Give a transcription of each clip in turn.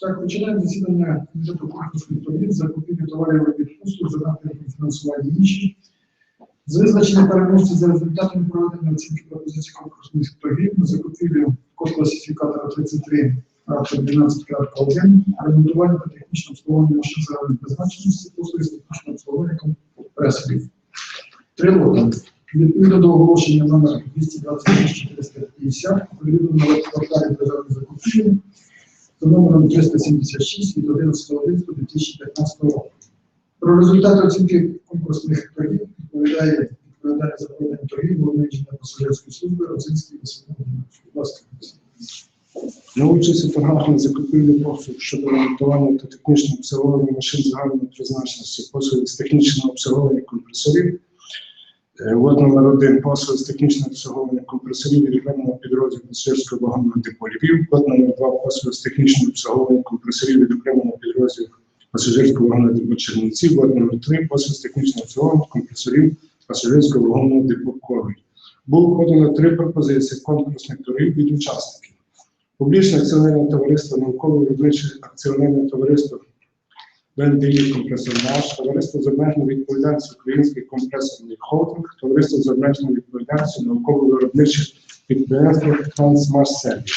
Так, починаємо засідання бюджету конкурсних торгів, закупівлі товарів і послуг за фінансування інші. З визначення переможців за результатами проведення оцінки пропозицій конкурсних торгів на закупівлю код класифікатора 33 12.1, ремонтування та технічне обслуговування машин загальної призначеності, послуги з технічного обслуговування компресорів. Три. Відповідно до оголошення номер 22450, оприлюднено на порталі державної закупівлі за номером 376 від 11.11.2015 року. Про результати оцінки конкурсних торгів відповідає відповідає за проведення торгів головний інженер пасажирської служби Розинський Василь. Будь. На участь у торгах закупівлі послуг щодо ремонтування та технічного обслуговування машин загальної призначеності, послуги з технічного обслуговування компресорів. Лот номер один послуги з технічного обслуговування компресорів відокремленого підрозділу пасажирського вагонного депо Львів. Лот номер два послуги з технічного обслуговування компресорів відокремленого підрозділу пасажирського вагонного депо Чернівці. Лот номер три послуги з технічного обслуговування компресорів пасажирського вагонного депо Коваль. Було подано три пропозиції конкурсних торгів від учасників. Публічне акціонерне товариство науково виробниче акціонерне товариство ВНДІ компресорнаш, товариство з обмеженою відповідальністю Український компресорний холдинг, товариство з обмеженою відповідальністю науково виробничих підприємство Трансмаш Сервіс.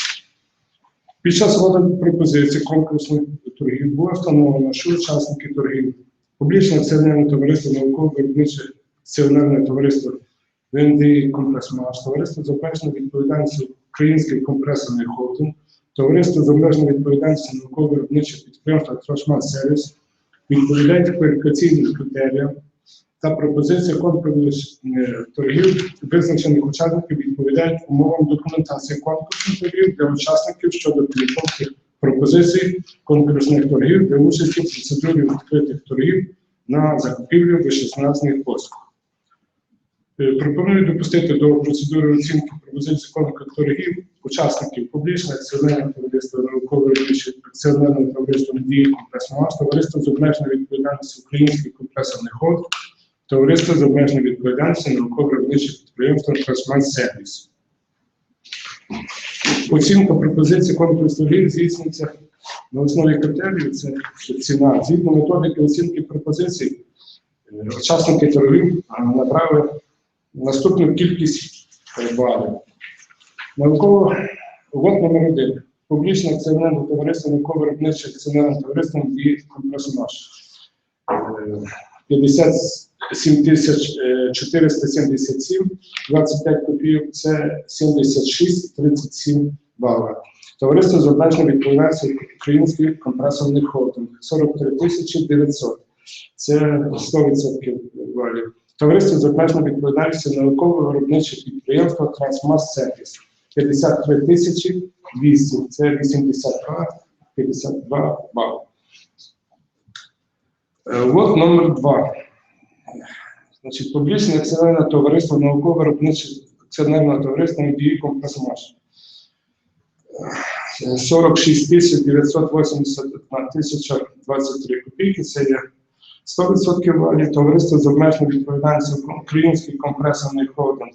Під час розгляду пропозицій конкурсних торгів було встановлено, що учасники торгів публічне акціонерне товариство науково виробниче акціонерне товариство ВНДІ Компресмаш, товариство з обмеженою відповідальністю Український компресорний холдинг, товариство з обмеженою відповідальністю науково-виробничих підприємства Трошман Сервіс відповідають кваліфікаційним критеріям та пропозиція конкурсних е, торгів визначених учасників відповідають умовам документації конкурсних торгів для учасників щодо підготовки пропозицій конкурсних торгів для участі в процедурі відкритих торгів на закупівлю вищезнаних послуг. Е, Пропоную допустити до процедури оцінки конкурсних торгів учасників публічного акціонерного товариства наукової вищої акціонерного товариства «Надії Компресмаш», товариство з обмеженою відповідальністю Український компресорний ход, товариство з обмеженою відповідальністю науково-виробничих підприємства «Трансман Сервіс». Оцінка пропозицій конкурсних торгів здійснюється на основі критеріїв, це ціна. Згідно методики оцінки пропозицій, е, учасники торгів направили наступну кількість е, балів. Науково лот номер один. Публічне акціонерне товариство науково-виробниче акціонерне товариство і компресмаш. Е, 57 тисяч е, 477, 25 копійок це 76, 37 балів. Товариство з обмеженою відповідальністю Український компресорний холдинг 43 тисячі 900. Це 100% балів. Товариство з обмеженою відповідальністю науково-виробниче підприємство Трансмас Сервіс 53 тисячі 200, це 82, 52 бали. Е, Лот номер 2. Значить, публічне акціонерне товариство науково-виробниче акціонерного товариства «Надії Компресмаш». Е, 46 тисяч 981 тисяча 23 копійки, це є 100% валі, товариство з обмеженою відповідальністю Український компресорний холдинг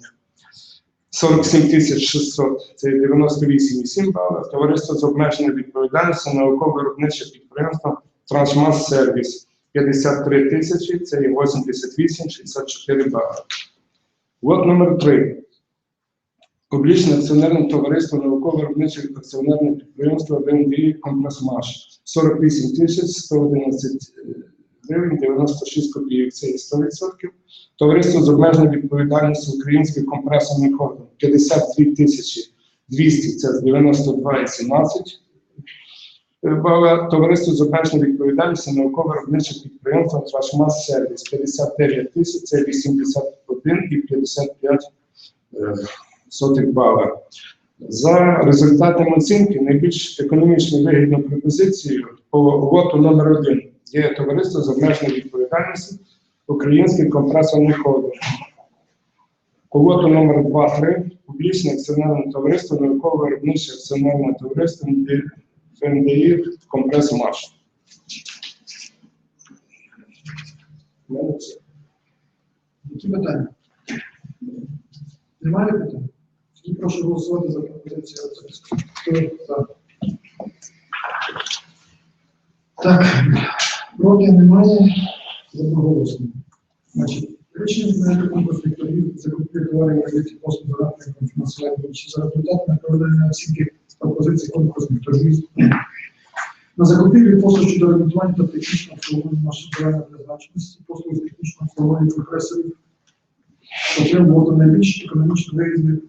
47 тисяч 600, це 98,7 балів, товариство з обмеженою відповідальністю науково-виробниче підприємство Трансмас Сервіс 53 тисячі, це є 88,64 бали. Лот номер 3. Публічне акціонерне товариство науково-виробниче акціонерне підприємство ВНДІ Компресмаш 48 тисяч 111 гривень 96 копійок, це є 100%. Товариство з обмеженою відповідальністю Український компресорний холдинг 53 тисячі 200, це 92,17 бала. Товариство з обмеженою відповідальністю науково-виробниче підприємство Трашмас Сервіс 59 тисяч, це 81 і 55 е, сотих бала. За результатами оцінки найбільш економічно вигідною пропозицією по лоту номер 1 є товариство з обмеженою відповідальністю Український компресорний холдинг. По лоту номер 2-3 публічне акціонерне товариство науково-виробниче акціонерне товариство ФНДІ Компресмаш. Які питання? Немає питань? Тоді прошу голосувати за пропозицію Хто за? Так, проти немає, одноголосно. Значить, рішення прийняти конкурсних торгів, закупівлі товарів реалізації послуг за рахунком фінансування чи за результатами проведення оцінки пропозицій конкурсних торгів на закупівлі послуг щодо ремонтування та технічного обслуговування машин загальної призначеності, послуг з технічного обслуговування компресорів, отримувати найбільш економічно вигідних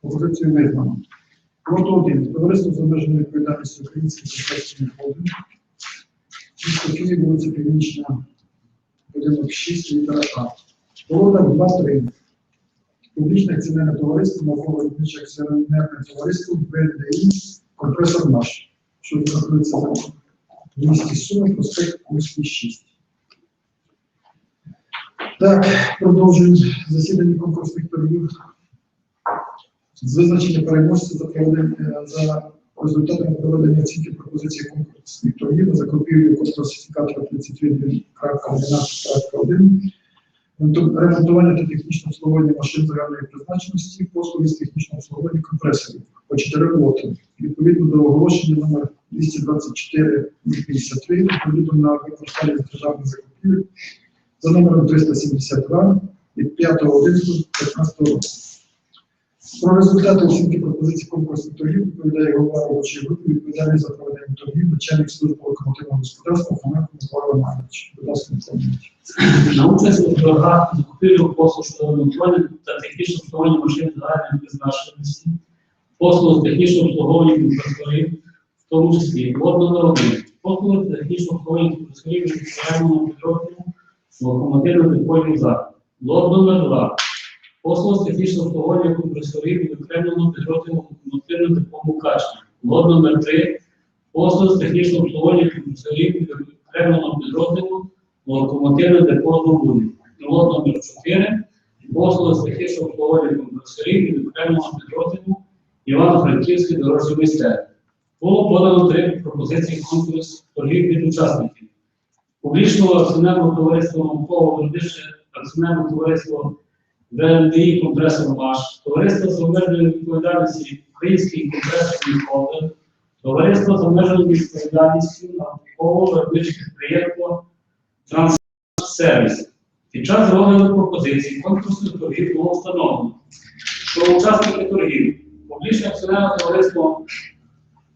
пропозиції визнано. Проти один. Товариство з обмеженою відповідальністю Український компресорний холдинг. Місто Київ, вулиця Північна, будинок 6, літера А. Володар 2-3. Публічне акціонерне товариство, наукове виробниче акціонерне товариство, ВДІ, компресор наш, що знаходиться в місті Суми, проспект Курський 6. Так, продовжуємо засідання конкурсних торгів. З визначення проведення за результатами проведення оцінки пропозиції конкурсних торгів закупівлю класифікатора 31.12.1, ремонтування та технічне обслуговування машин загальної призначеності, послуги з технічного обслуговування компресорів по 4 лоти. Відповідно до оголошення номер 224 відповідно на порталі державних закупівель за номером 372 від 5.11.15 року. Про результати оцінки пропозицій конкурсних торгів відповідає голова робочої групи, відповідальний за проведення торгів, начальник служби локомотивного господарства Фоменко Микола Романович. Будь ласка. На участь у торгах закупівлю послуг щодо ремонтування та технічного обслуговування машин загальної призначеності, послуг з технічного обслуговування компресорів, в тому числі водного один, послуги технічного обслуговування компресорів від спеціального підрозділу локомотивно-депольних закладів. Лот номер 2. Послуг з технічного обслуговування компресорів від окремого підрозділу локомотивно-депому качення. Лот номер 3. Послуг з технічного обслуговування компресорів від окремого підрозділу локомотивне депо Лугуни. Лот номер 4. Послуги з технічного обслуговування компресорів від окремого підрозділу Івано-Франківської дорожньої майстерні. Було подано три пропозиції конкурс торгів від учасників. Публічного акціонерного товариства науково виробниче акціонерне товариство ВНДІ компресор МАШ, товариство з обмеженою відповідальністю Український компресорний холдинг, товариство з обмеженою відповідальністю науково виробниче підприємство Транссервіс. Під час розгляду пропозицій конкурсних торгів було встановлено, що учасники торгів, публічне акціонерне товариство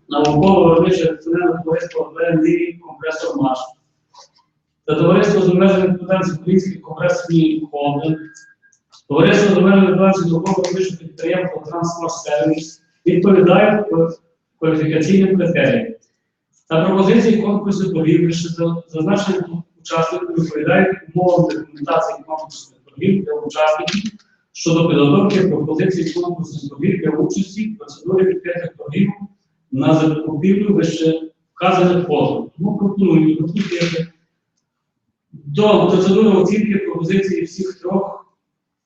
науково виробниче акціонерне товариство ВНДІ компресор МАШ та товариство з обмеженою відповідальністю Український компресорний холдинг, товариство з обмеженою відповідальністю науково виробниче підприємство Транспорт-сервіс відповідають кваліфікаційним критеріям. Та пропозиції конкурсу торгів лише за- зазначені тут учасники відповідають умовам документації конкурсних торгів для учасників щодо підготовки пропозицій конкурсних торгів для участі в процедурі відкритих торгів на закупівлю вище вказаних послуг. Тому пропоную до процедури оцінки пропозицій всіх трьох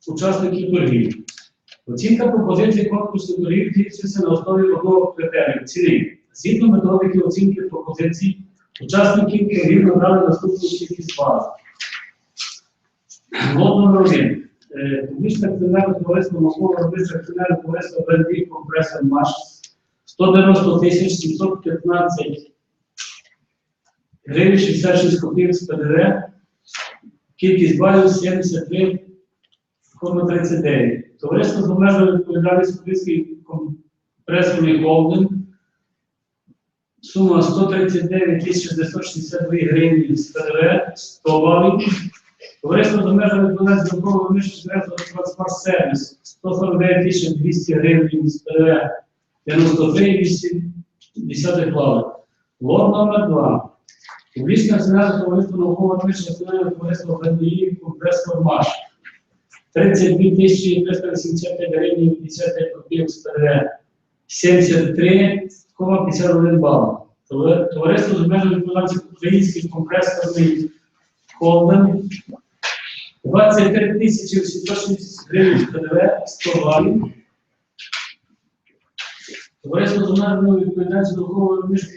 учасників торгів. Оцінка пропозицій конкурсу торгів здійснюється на основі одного критерію ціни. Згідно методики оцінки пропозицій, учасників торгів набрали наступну кількість баз. Номер один. Е, Публічне акціонерне товариство науково виробниче акціонерне товариство БНД компресор МАШ 190 тисяч 715 гривень 66 копійок з ПДВ. Кількість балів 73,39. Товариство з обмеженою відповідальністю Київський компресорний холдинг. Сума 139 тисяч 962 гривні з ПДВ, 100 балів. Товариство з обмеженою відповідальністю науково виробничого транспорт сервіс 149 200 гривень з ПДВ, 93,8 балів. Лот номер 2. Публічне акціонерне товариство науково виробничого акціонерного товариства БДІ компресор МАШ 32 тисячі 385 гривень 55 копійок з ПДВ, 73,51 бал. Товариство з обмеженою відповідальністю Український компресорний холдинг 23 тисячі 860 гривень ПДВ, 100 балів. Товариство з обмеженою відповідальністю науково виробничого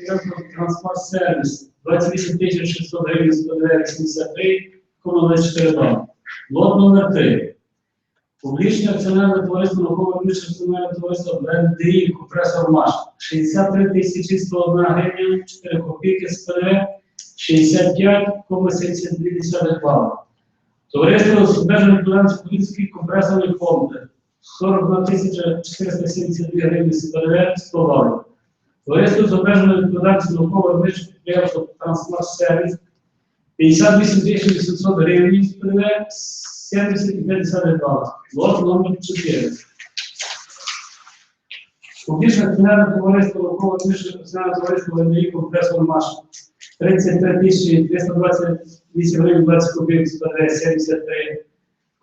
транспорт сервіс 28 тисяч 600 гривень з ПДВ, 83,24 бали. Лот номер 3. Публічне акціонерне товариство наукове вище акціонерне товариство БНДІ компресор МАШ 63 тисячі 101 гривня, 4 копійки з ПДВ, 65,72 бали. Товариство з обмеженою відповідальністю Поліцький компресорний фонд 41 тисяча 472 гривні з ПДВ, 100 балів. Товариство з обмеженою відповідальністю наукове вище підприємство Трансмарт Сервіс 58 тисяч 800 гривень з ПДВ, 70,50 балів. Лот номер 4. Публічне акціонерне товариство наукове вище акціонерне товариство ВНІ компресор МАШ 33 тисячі 328 гривень 20 копійок з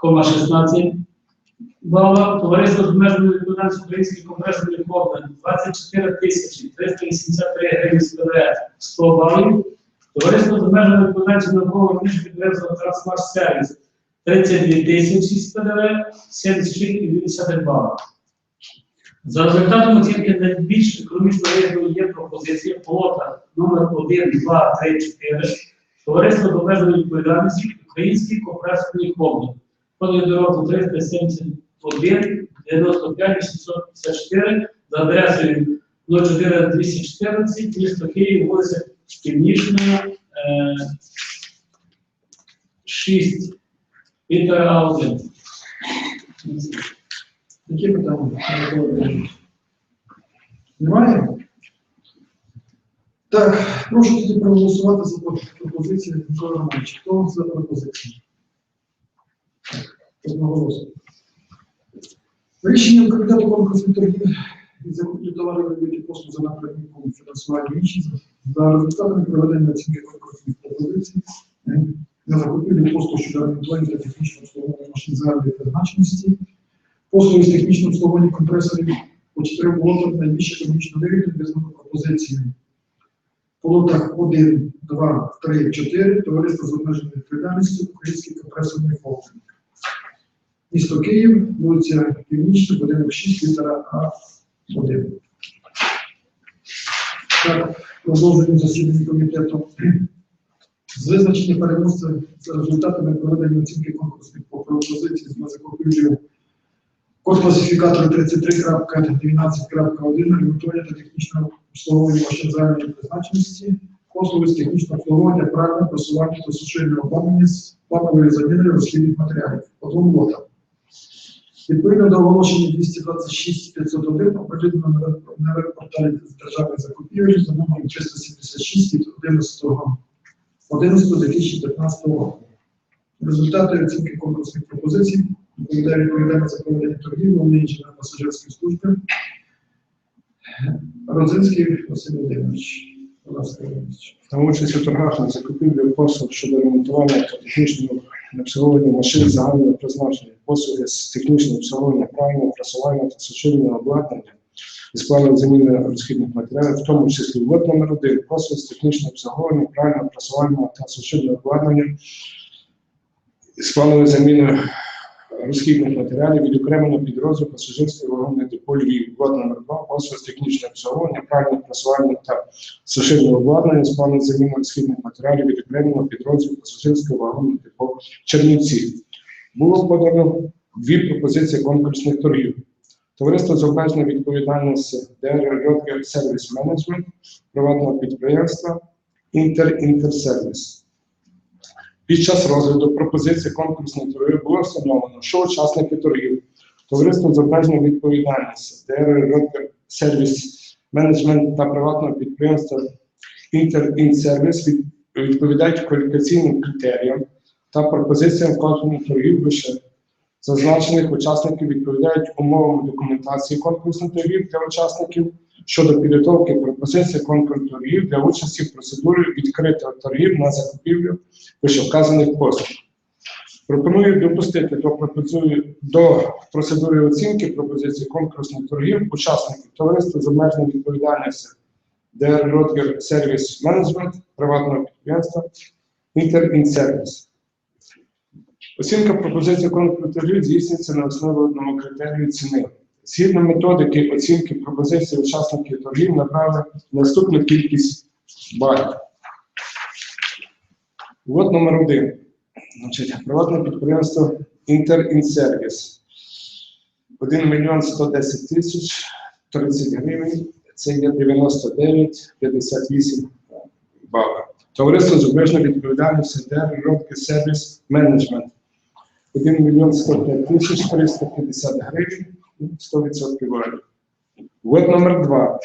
73,16 бала. Товариство з обмеженою відповідальністю Український компресорний фонд 24 тисячі 383 гривень ПДВ 100 балів. Товариство з обмеженою відповідальністю наукового вищого підприємства Трансмарт Сервіс 32 тисячі з ПДВ 76,2 балів. За результатом оцінки найбільш економічно є пропозиція плота номер 1, 2, 3, 4, товариство з обмеженою відповідальності Український компресорний холдинг. Код дорогу 371 95 854 за адресою 04214, місто Київ, вулиця Північна, е, 6, літера А1. Які питання? Немає? Так, прошу тоді проголосувати за пропозицію Микола Романович. Хто за пропозицію? Одноголосно. Рішенням комітету конкурсної торгівлі і закупівлі товарів видають послуг за напрямку фінансування інші за результатами проведення оцінки конкурсних пропозицій на закупівлю послуг щодо ремонтування та технічного обслуговування машин загальної призначеності, послуги з технічного обслуговування компресорів по чотирьом лотам найбільш економічно вигідних без пропозиції. По лотах 1, 2, 3, 4 товариство з обмеженою відповідальністю Український компресорний холдинг. Місто Київ, вулиця Північна, будинок 6, літера А1. Так, продовжуємо засідання комітету. З визначення переможця за результатами проведення оцінки конкурсних пропозицій з закупівлею код класифікатора 33.12.1 ремонтування та технічного обслуговування машин загальної призначеності, послуги з технічного обслуговування, правильного просування та сушильного обладнання з плановою заміною розхідних матеріалів. По двом. Відповідно до оголошення 226 501 оприлюднено на веб-порталі державних закупівель за номером 376 від 11 11 2015 року. Результати оцінки конкурсних пропозицій доповідає відповідальний за проведення торгівлі, головний інженер пасажирської служби. Родзинський Василь Володимирович. Та участь у торгах на закупівлі послуг щодо ремонтування технічного обслуговування машин загального призначення, послуги з технічного обслуговування правильного просування та сушильного обладнання планом заміни розхідних матеріалів, в тому числі лот номер 1 послуги з технічного обслуговування правильного просування та сушильного обладнання з плановою заміною розхідних матеріалів від окремого підрозділу пасажирської вагонної депо Львів. Лот номер 2 послуги з технічного обслуговування правильного просування та сушильного обладнання з планом заміни розхідних матеріалів від окремого підрозділу пасажирського вагону типу Чернівці. Було подано дві пропозиції конкурсних торгів. Товариство з обмеженою ДР Ротгер Сервіс Менеджмент приватного підприємства Інтер Інтерсервіс. Під час розгляду пропозиції конкурсних торгів було встановлено, що учасники торгів Товариство з обмеженою відповідальністю Ротгер Сервіс Менеджмент та приватного підприємства Інтерінсервіс від- відповідають кваліфікаційним критеріям та пропозиціям кожного торгів лише зазначених учасників відповідають умовам документації конкурсних торгів для учасників щодо підготовки пропозицій конкурсних торгів для участі в процедурі відкритих торгів на закупівлю вищевказаних послуг. Пропоную допустити до до процедури оцінки пропозицій конкурсних торгів учасників товариства з обмеженою відповідальністю ДР Ротгер Сервіс Менеджмент приватного підприємства Інтерінсервіс. Оцінка пропозицій торгів здійснюється на основі одного критерію ціни. Згідно методики оцінки пропозицій учасників торгів направили наступну кількість балів. Лот номер один. Значить, приватне підприємство Інтерінсервіс. 1 мільйон 110 тисяч 30 гривень. Це є 99,58 бала. Товариство з обмеженою відповідальністю ДР Робки Сервіс Менеджмент 1 мільйон 105 тисяч 350 гривень, 100% валю. Вид номер 2.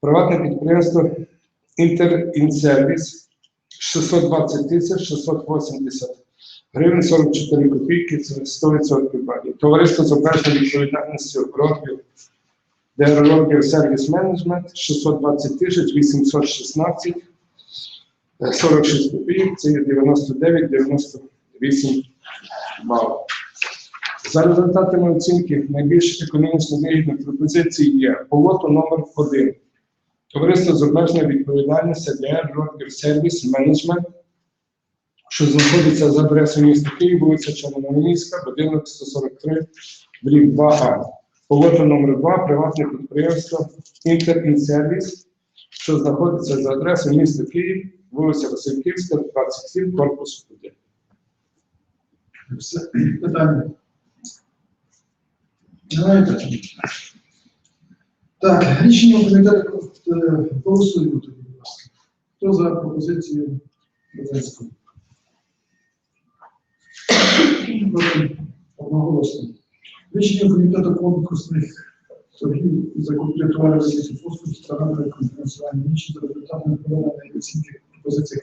Приватне підприємство Інтерінсервіс 620 тисяч 680 гривень 44 копійки, це 100% валю. Товариство з обмеженою відповідальністю Років ДР Сервіс Менеджмент 620 тисяч 816 е, 46 копійок, це є 99,98 балів. За результатами оцінки найбільш економічно вигідних пропозицій є полото номер 1 Товариство з обмеженою відповідальністю для Рокер Сервіс Менеджмент, що знаходиться за адресою міста Київ, вулиця Чорноморська, будинок 143, дріб 2А. Полото номер 2 приватне підприємство Інтерінсервіс, що знаходиться за адресою міста Київ, вулиця Васильківська, 27, корпус 1. Все. Питання. Знаєте? Так, рішення комітету е, голосуємо тоді, будь ласка. Хто за пропозицію Базенського? Проти? Одноголосно. Рішення комітету конкурсних торгів і закупівлі товарів і послуг сторонами конференціювання інші за результатами проведеної оцінки пропозицій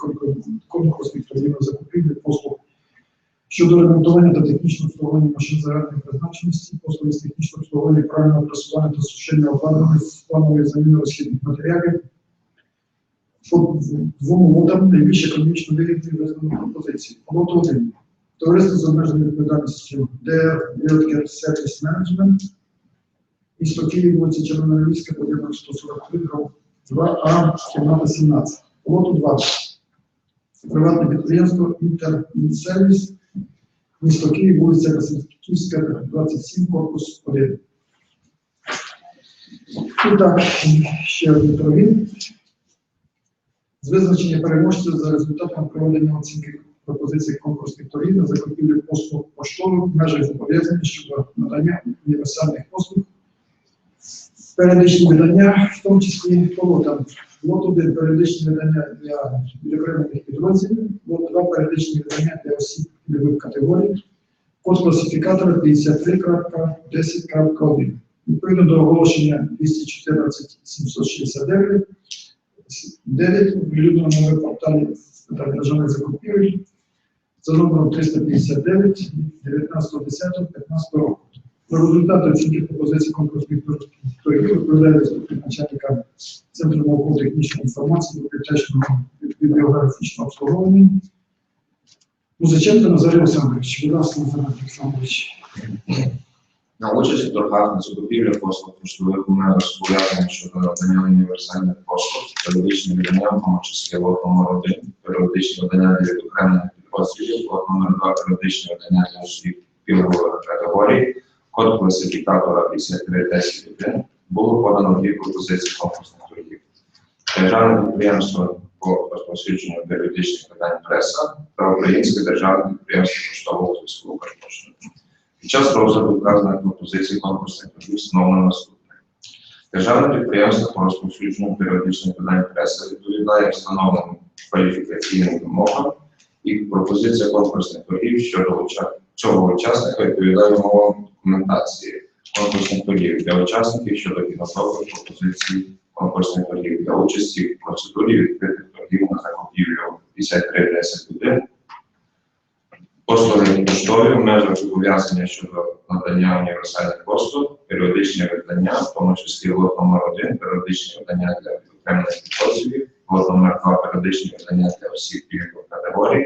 конкурсних торгів і закупівлі послуг щодо ремонтування та технічного обслуговування машин загальної призначеності, послуги з технічного обслуговування правильного просування та сушення обладнання з планової заміни розхідних матеріалів по двом лотам найбільш економічно вигідні визнані пропозиції. Лот 1. Товариство з обмеженою відповідальністю ДР Realtor Service Management, місто Київ, вулиця Червоноармійська, будинок 143, 2А, кімната 17. Лоту 2. Приватне підприємство Інтерсервіс, місто Київ, вулиця Васильківська, 27, корпус 1. І так, ще один торгів. З визначення переможців за результатом проведення оцінки пропозицій конкурсних торгів на закупівлю послуг поштових в межах зобов'язань щодо надання універсальних послуг. Періодичні видання, в тому числі по Лот 1 періодичні видання для відокремлених підрозділів, лот 2 періодичні видання для осіб пільгових категорій, код класифікатора 53.10.1. Відповідно до оголошення 214 769 9 оприлюднено на порталі з питань державних закупівель за номером 359 19.10.15 року. Про результати оцінки пропозицій конкурсних торгів відповідає заступник начальника Центру науково-технічної інформації бібліотечного бібліографічного обслуговування. Музиченко Назарій Олександрович. Будь ласка, Назарій Олександрович. На участь у торгах на закупівлю послуг поштових умов зобов'язані щодо надання універсальних послуг, періодичні видання, в тому числі лот номер 1, періодичні видання для відокремлених підрозділів, номер 2, періодичні видання для осіб пільгових категорій, код класифікатора 5310.1, було подано дві пропозиції конкурсних торгів. Державне підприємство по розповсюдженню періодичних видань преса та Українське державне підприємство поштового зв'язку «Укрпошта». Під час розгляду вказаних пропозицій конкурсних торгів встановлено наступне. Державне підприємство по розповсюдженню періодичних видань преси відповідає встановленим кваліфікаційним вимогам і пропозиція конкурсних торгів щодо уча- цього учасника відповідає вимогам документації. Конкурсних торгів для учасників щодо підготовки пропозицій конкурсних торгів для участі в процедурі відкритих торгів на закупівлю 5310 Послуги поштові в межах зобов'язання щодо надання універсальних послуг, періодичні видання, в тому числі лот номер 1, періодичні видання для окремих підрозділів, лот номер 2, періодичні видання для всіх пільгових категорій,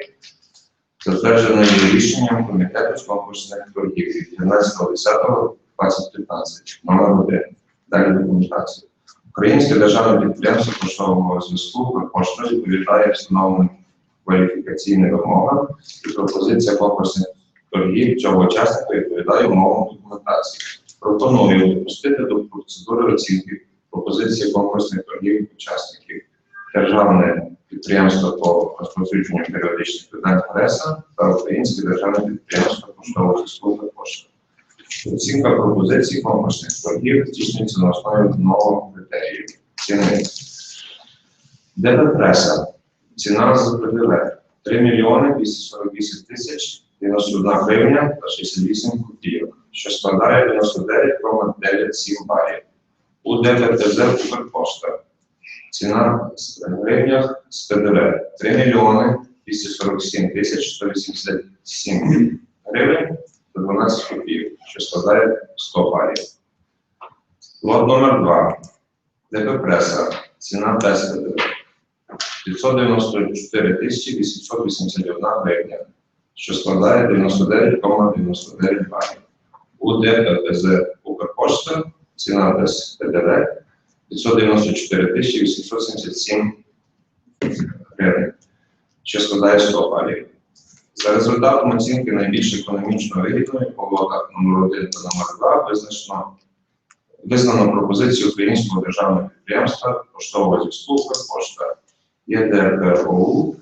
затверджене є рішенням комітету з конкурсних торгів від 13.10.2015, номер 1. Далі документація. Українське державне підприємство поштового зв'язку «Пошта» відповідає встановленим кваліфікаційним вимогам і пропозиція конкурсних торгів цього учасника відповідає умовам документації. Пропоную допустити до процедури оцінки пропозиції конкурсних торгів учасників державне підприємство по розповсюдженню періодичних видань преса та Українське державне підприємство поштового зв'язку та пошти. Оцінка пропозицій конкурсних торгів здійснюється на основі нового критерію ціни. ДП преса. Ціна з ПДВ 3 мільйони 248 тисяч 91 гривня та 68 копійок, що складає 99,97 балів. У ДПТЗ Укрпошта. Ціна з гривнях з ПДВ 3 мільйони 247 тисяч 187 гривень та 12 копійок, що складає 100 балів. Лот номер 2. ДП Преса. Ціна без ПДВ. 594 тисячі 881 гривня, що складає 99,99 балів. У ДПЗ Укрпошта ціна без ПДВ 594 тисячі 877 гривень, що складає 100 балів. За результатом оцінки найбільш економічно вигідної по лотах номер 1 та номер 2 визначено визнано пропозицію українського державного підприємства поштового зв'язку «Укрпошта» ЄДРПОУ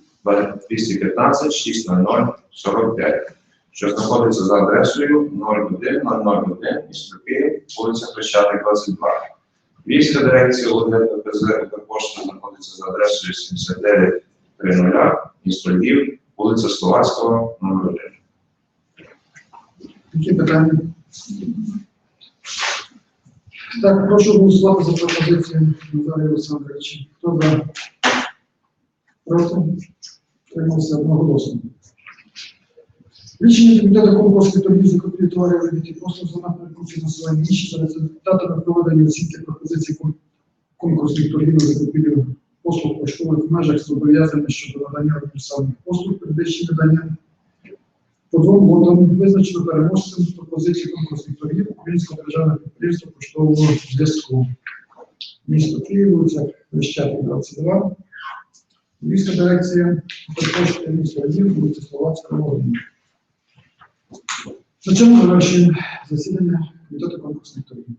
215 600 45, що знаходиться за адресою 01001 місто Київ, вулиця Хрещатик, 22. Львівська дирекція УДПЗ «Укрпошта» знаходиться за адресою 7930 місто Львів, вулиця Словацького, номер 1. Які питання? Так, прошу голосувати за пропозицію Назарія Олександровича. Хто за? Проти? Тримався одноголосно. Рішення комітету конкурсних торгів закупівлі товарів робіт і послуг за напрямком фінансування інші за результатами проведення оцінки пропозицій кон- конкурсних торгів закупівлю послуг поштових межах зобов'язання щодо надання універсальних послуг, передачі надання по двом лотам визначено переможцем пропозиції конкурсних торгів Українського державного підприємства поштового зв'язку. Місто Київ, вулиця Хрещатик, 22. Львівська дирекція Укрпошти міста Львів, вулиця Словацького, 1. На цьому завершуємо засідання комітету конкурсних торгів.